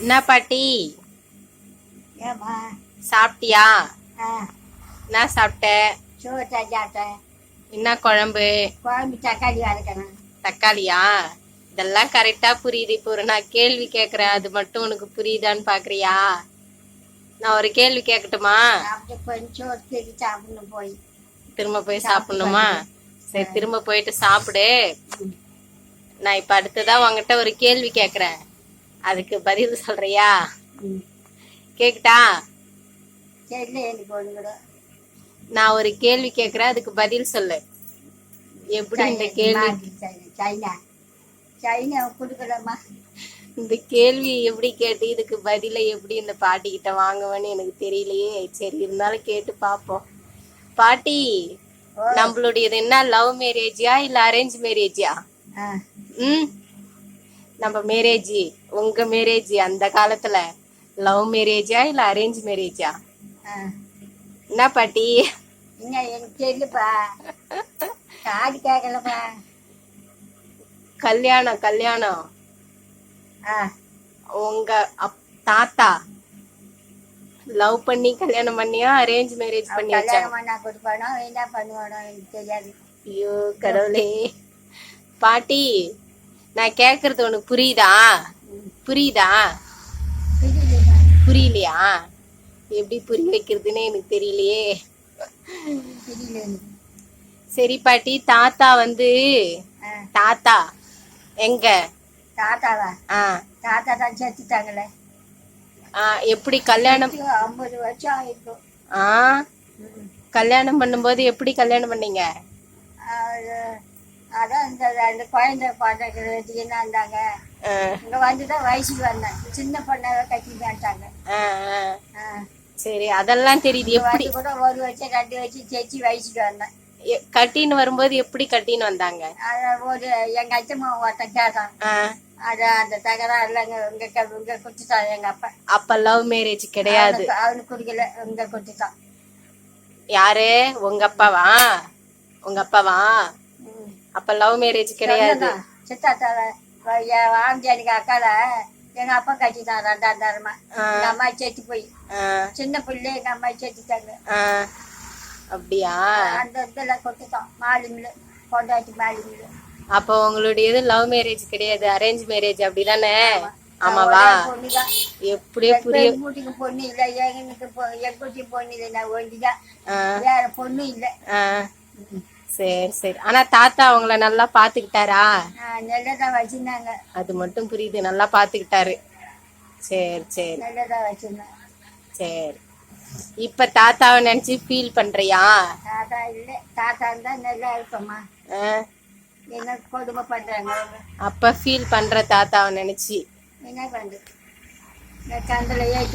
என்ன பாட்டி? சாப்பிட்டியா? என்ன சாப்பிட்ட? சாப்பிட்டேன் என்ன குழம்பு? குழம்பு தக்காளி வதக்கணும் தக்காளியா? இதெல்லாம் கரெக்டா புரியுது. இப்போ ஒரு நான் கேள்வி கேக்குறேன். அது மட்டும் உனக்கு புரியுதான்னு பாக்குறியா? நான் ஒரு கேள்வி கேட்கட்டுமா கொஞ்சம் சோறு திருப்பி சாப்பிடணும் போய். திரும்ப போய் சாப்பிடணுமா? சரி திரும்ப போயிட்டு சாப்பிடு. நான் இப்ப அடுத்ததா உன்கிட்ட ஒரு கேள்வி கேக்குறேன். அதுக்கு பதில் சொல்றியா? கேக்குட்டா நான் ஒரு கேள்வி கேக்குறேன் அதுக்கு பதில் சொல்லு. எப்படி இந்த கேள்வி? China China. இந்த கேள்வி எப்படி கேட்டு இதுக்கு பதில எப்படி இந்த பாட்டி கிட்ட வாங்குவேன்னு எனக்கு தெரியலையே. சரி இருந்தாலும் கேட்டு பாப்போம். பாட்டி நம்மளுடையது என்ன லவ் மேரேஜா இல்ல அரேஞ்ச் மேரேஜா ஆ. ம்? நம்ம மேரேஜ் உங்க மேரேஜ் அந்த காலத்துல லவ் மேரேஜா இல்ல அரேஞ்ச் மேரேஜா என்ன பாட்டி? இன்னும் எனக்கு தெரியலப்பா காடு கேட்கலப்பா கல்யாணம். கல்யாணம் உங்க தாத்தா லவ் பண்ணி கல்யாணம் பண்ணியா? அரேஞ்ச் மேரேஜ் பண்ணா கொடுப்பானோ என்ன பண்ணுவானோ எனக்கு தெரியாது. ஐயோ கடவுளே. பாட்டி நான் கேக்குறது உனக்கு புரியுதா? புரியுதா? புரியலையா? எப்படி புரிய வைக்கிறதுன்னு எனக்கு தெரியலையே. சரி பாட்டி தாத்தா வந்து தாத்தா எங்க? தாத்தாவா? ஆ. தாத்தா தான் செத்துட்டாங்களே ஆ, எப்படி கல்யாணம்? ஐம்பது வருஷம் ஆயிருக்கும் ஆ. கல்யாணம் பண்ணும்போது எப்படி கல்யாணம் பண்ணீங்க? அதான் இந்த அந்த குழந்தை என்ன இருந்தாங்க இங்க வந்துதான் வயசுக்கு வந்தேன். சின்ன பொண்ணாவே கட்டிட்டாங்க. சரி அதெல்லாம் தெரியுது. எப்படி? கூட ஒரு வருஷம் ரெண்டு வருஷம் செச்சு வயசுக்கு வந்தேன். கட்டின்னு வரும்போது எப்படி கட்டின்னு வந்தாங்க? ஒரு எங்க அச்சம்மா ஒருத்தன் கேட்டான் அத அந்த தகராறு இல்லைங்க இங்க க- இங்க குடுத்துட்டான் எங்க அப்பா. அப்ப லவ் மேரேஜ் கிடையாது. அவனுக்கு- குடிக்கல இங்க குடுத்துட்டான் யாரு? உங்க அப்பாவா? உங்க அப்பாவா. அப்ப லவ் மேரேஜ் கிடையாது. சித்தாத்தால எனக்கு அக்கால எங்க அப்பா கட்டிட்டான் ரெண்டாம் தரமா. எங்க அம்மா செத்து போய். சின்ன பிள்ளை எங்க அம்மா செத்துட்டாங்க. அப்படியா? அந்த இதுல கொடுத்துட்டோம். மாலிமில் கொண்டாட்டி மாலிமில் அப்ப உங்களுடையது லவ் மேரேஜ் கிடையாது. அரேஞ்ச் மேரேஜ் அப்படிதானே? ஆமாவா? பொண்ணுதான் எப்படியே புரிய வீட்டுக்கு பொண்ணு இல்ல எங்களுக்கு என் பொண்ணு இல்லை நான் ஒண்டிதான். வேற பொண்ணு இல்ல. சரி சரி. ஆனா தாத்தா அவங்கள நல்லா பாத்துக்கிட்டாரா? நெல்லதான் வச்சிருந்தாங்க. அது மட்டும் புரியுது. நல்லா பாத்துக்கிட்டாரு. சரி சரி. நெல்லதான் வச்சிருந்தாங்க. சரி. இப்ப தாத்தாவை நினைச்சு ஃபீல் பண்றியா? தாத்தா இல்ல. தாத்தா இருந்தா நல்லா இருப்போம்மா? என்ன கொடுமை பண்றாங்க. அப்ப ஃபீல் பண்ற தாத்தாவை நினைச்சு. என்ன பண்றது? கந்தலையே